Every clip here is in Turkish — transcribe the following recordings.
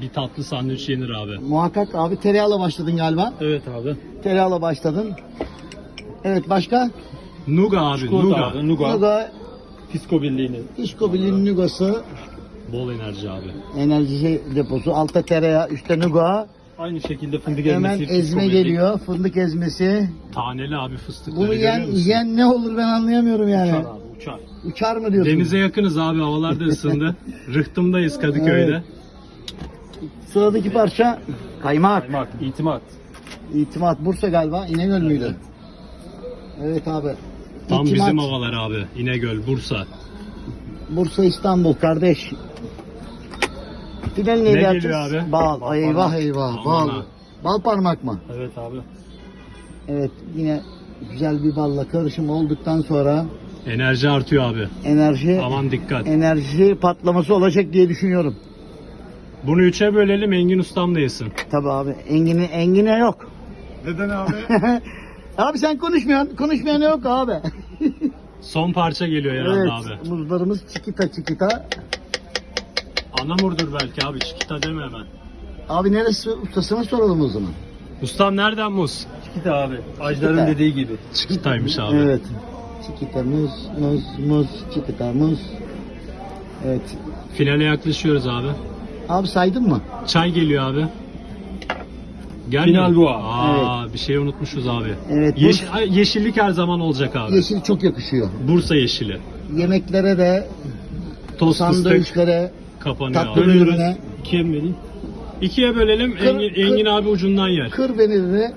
Bir tatlı sandviç yenir abi. Muhakkak abi tereyağla başladın galiba. Evet abi. Tereyağla başladın. Evet başka? Nuga abi. Çikolata Nuga. abi, Nuga. Nuga, Fisko Birliği'nin. İşkobil'in Nugası, Bol enerji abi. enerji deposu, altta tereyağı, üstte Nuga. Aynı şekilde fındık Hemen ezmesi. ezme Fisko Birliği. geliyor, fındık ezmesi. Taneli abi fıstıkları Bunu görüyor yen, musun? yiyen ne olur ben anlayamıyorum yani. Uçar abi uçar. Uçar mı diyorsun? Denize yakınız abi. Havalar da ısındı. Rıhtımdayız Kadıköy'de. Evet. Sıradaki parça kaymak. Kaymak, itimat. İtimat Bursa galiba. İnegöl müydü? Evet abi. Tam İtimat, bizim havalar abi. İnegöl, Bursa. Bursa İstanbul kardeş. Final Ne neyle geliyor yapacağız? abi? Bal. Bal eyvah parmak. eyvah. Aman Bal. ha. Bal parmak mı? Evet abi. Evet yine güzel bir balla karışım olduktan sonra Enerji artıyor abi. enerji Aman dikkat. enerji patlaması olacak diye düşünüyorum. Bunu üçe bölelim Engin ustam da yesin. Tabii abi. Engine, engine yok. Neden abi? abi sen konuşmuyorsun. Konuşmayan yok abi. Son parça geliyor herhalde evet. abi. Muzlarımız çikita çikita. Anamurdur belki abi. Çikita deme hemen. Abi neresi ustasına soralım o zaman. Ustam nereden muz? Çikita abi. Ajdar'ın Çikita. dediği gibi. Çikitaymış abi. Evet. Çikita muz, muz, muz, çikita muz. Evet. Finale yaklaşıyoruz abi. Abi saydın mı? Çay geliyor abi. Gelmiyor. Final bu. Aa, bir şey unutmuşuz abi. Evet. Yeş- ay, yeşillik her zaman olacak abi. Yeşil çok yakışıyor. Bursa yeşili. Yemeklere de, Toz fıstık sandviçlere, kapanıyor tatlı abi. İkiye mi vereyim? İkiye bölelim. Kır- Engin, kır- Engin abi ucundan yer. kır venirine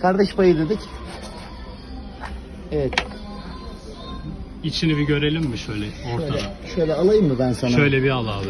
kardeş payı dedik. Evet. İçini bir görelim mi şöyle ortada? Şöyle, şöyle alayım mı ben sana? Şöyle bir al abi.